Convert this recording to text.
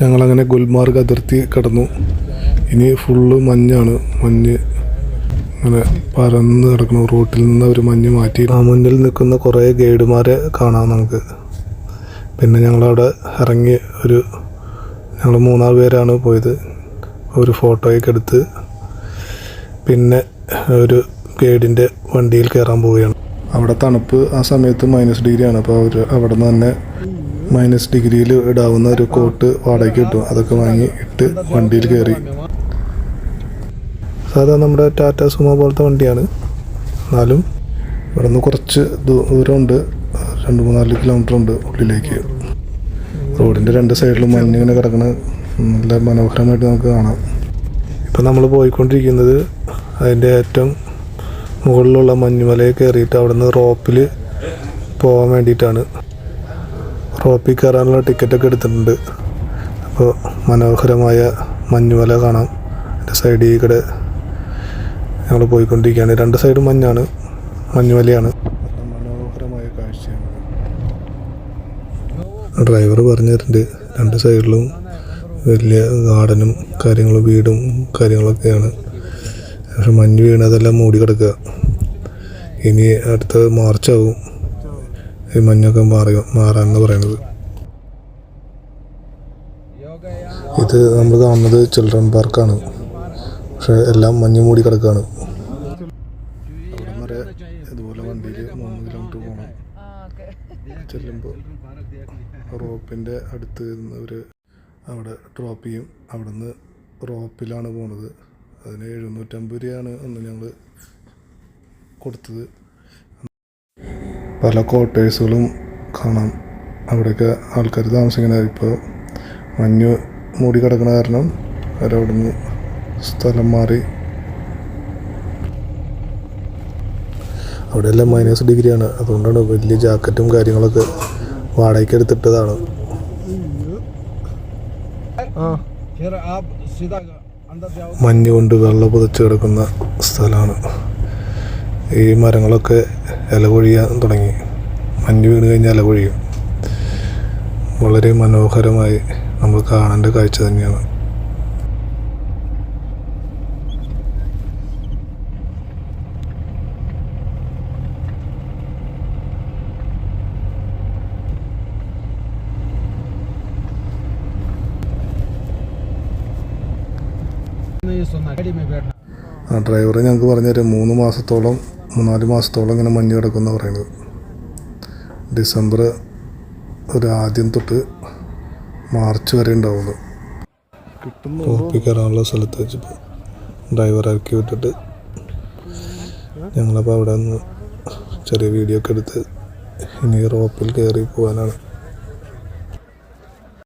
ഞങ്ങളങ്ങനെ ഗുൽമാർഗ് അതിർത്തി കടന്നു. ഇനി ഫുള്ള് മഞ്ഞാണ്. മഞ്ഞ് അങ്ങനെ പരന്ന് കിടക്കണം റോട്ടിൽ നിന്ന് ഒരു മഞ്ഞ് മാറ്റി. ആ മുന്നിൽ നിൽക്കുന്ന കുറേ ഗൈഡുമാരെ കാണാം നമുക്ക്. പിന്നെ ഞങ്ങളവിടെ ഇറങ്ങി ഒരു ഞങ്ങൾ മൂന്നാൽ പേരാണ് പോയത്. ഒരു ഫോട്ടോയൊക്കെ എടുത്ത് പിന്നെ ഒരു ഗൈഡിന്റെ വണ്ടിയിൽ കയറാൻ പോവുകയാണ്. അവിടെ തണുപ്പ് ആ സമയത്ത് മൈനസ് ഡിഗ്രിയാണ്. അപ്പോൾ അവർ അവിടെ നിന്ന് തന്നെ മൈനസ് ഡിഗ്രിയിൽ ഇടാവുന്ന ഒരു കോട്ട് വാടകയ്ക്ക് കിട്ടും. അതൊക്കെ വാങ്ങി ഇട്ട് വണ്ടിയിൽ കയറി സാധാ നമ്മുടെ ടാറ്റ സുമോ പോലത്തെ വണ്ടിയാണ്. എന്നാലും ഇവിടെ നിന്ന് കുറച്ച് ദൂരമുണ്ട്. രണ്ട് മൂന്നാൽ കിലോമീറ്റർ ഉണ്ട് ഉള്ളിലേക്ക്. റോഡിന്റെ രണ്ട് സൈഡിലും മഞ്ഞിങ്ങനെ കിടക്കണ നല്ല മനോഹരമായിട്ട് നമുക്ക് കാണാം. ഇപ്പം നമ്മൾ പോയിക്കൊണ്ടിരിക്കുന്നത് അതിന്റെ ഏറ്റവും മുകളിലുള്ള മഞ്ഞുമലയെ കയറിയിട്ട് അവിടെ നിന്ന് റോപ്പിൽ പോകാൻ വേണ്ടിയിട്ടാണ്. റോപ്പിൽ കയറാനുള്ള ടിക്കറ്റൊക്കെ എടുത്തിട്ടുണ്ട്. അപ്പോൾ മനോഹരമായ മഞ്ഞുമല കാണാം. അതിന്റെ സൈഡിൽ കൂടെ ഞങ്ങൾ പോയിക്കൊണ്ടിരിക്കുകയാണ്. രണ്ട് സൈഡും മഞ്ഞാണ് മഞ്ഞുമലയാണ്. മനോഹരമായ കാഴ്ചയാണ്. ഡ്രൈവർ പറഞ്ഞു തരുന്നുണ്ട്. രണ്ട് സൈഡിലും വലിയ ഗാർഡനും കാര്യങ്ങളും വീടും കാര്യങ്ങളൊക്കെയാണ്. പക്ഷെ മഞ്ഞ് വീണതെല്ലാം മൂടി കിടക്കുക. ഇനി അടുത്ത മാർച്ചാവും ഈ മഞ്ഞൊക്കെ മാറി മാറാന്ന് പറയുന്നത് ഇത് നമ്മൾ കാണുന്നത് ചിൽഡ്രൻ പാർക്കാണ്. പക്ഷെ എല്ലാം മഞ്ഞ് മൂടി കിടക്കുകയാണ് അവിടെ ഇതുപോലെ വണ്ടിയിൽ മൂന്ന് കിലോമീറ്റർ പോകണം ചെല്ലുമ്പോൾ റോപ്പിന്റെ അടുത്ത് നിന്നവർ അവിടെ ഡ്രോപ്പ് ചെയ്യും. അവിടെ നിന്ന് റോപ്പിലാണ് പോണത്. അതിന് എഴുന്നൂറ്റമ്പത് രൂപയാണ് അന്ന് ഞങ്ങൾ കൊടുത്തത്. പല ക്വാർട്ടേഴ്സുകളും കാണാം. അവിടെയൊക്കെ ആൾക്കാർ താമസിക്കുന്നത്. ഇപ്പോൾ മഞ്ഞ് മൂടി കിടക്കണ കാരണം അവരവിടുന്ന് സ്ഥലം മാറി. അവിടെയെല്ലാം മൈനസ് ഡിഗ്രിയാണ് അതുകൊണ്ടാണ് വലിയ ജാക്കറ്റും കാര്യങ്ങളൊക്കെ വാടകയ്ക്ക് എടുത്തിട്ടതാണ്. മഞ്ഞ് കൊണ്ട് വെള്ളം പുതച്ച് കിടക്കുന്ന സ്ഥലമാണ് ഈ മരങ്ങളൊക്കെ ഇല കൊഴിയാൻ തുടങ്ങി. മഞ്ഞ് വീണ് കഴിഞ്ഞാൽ ഇല കൊഴിയും. വളരെ മനോഹരമായി നമ്മൾ കാണേണ്ട കാഴ്ച തന്നെയാണ്. ആ ഡ്രൈവർ ഞങ്ങൾക്ക് പറഞ്ഞുതരും മൂന്ന് മാസത്തോളം മൂന്നാൽ മാസത്തോളം ഇങ്ങനെ മഞ്ഞ് കിടക്കുന്ന പറയുന്നത് ഡിസംബർ ഒരു ആദ്യം തൊട്ട് മാർച്ച് വരെ ഉണ്ടാവുള്ളൂ. ഒപ്പിക്കാനുള്ള കയറാനുള്ള സ്ഥലത്ത് വെച്ചപ്പോൾ ഡ്രൈവർ ഇറക്കി വിട്ടിട്ട് ഞങ്ങളപ്പോൾ അവിടെ നിന്ന് ചെറിയ വീഡിയോ ഒക്കെ എടുത്ത് ഇനി റോപ്പിൽ കയറി പോകാനാണ്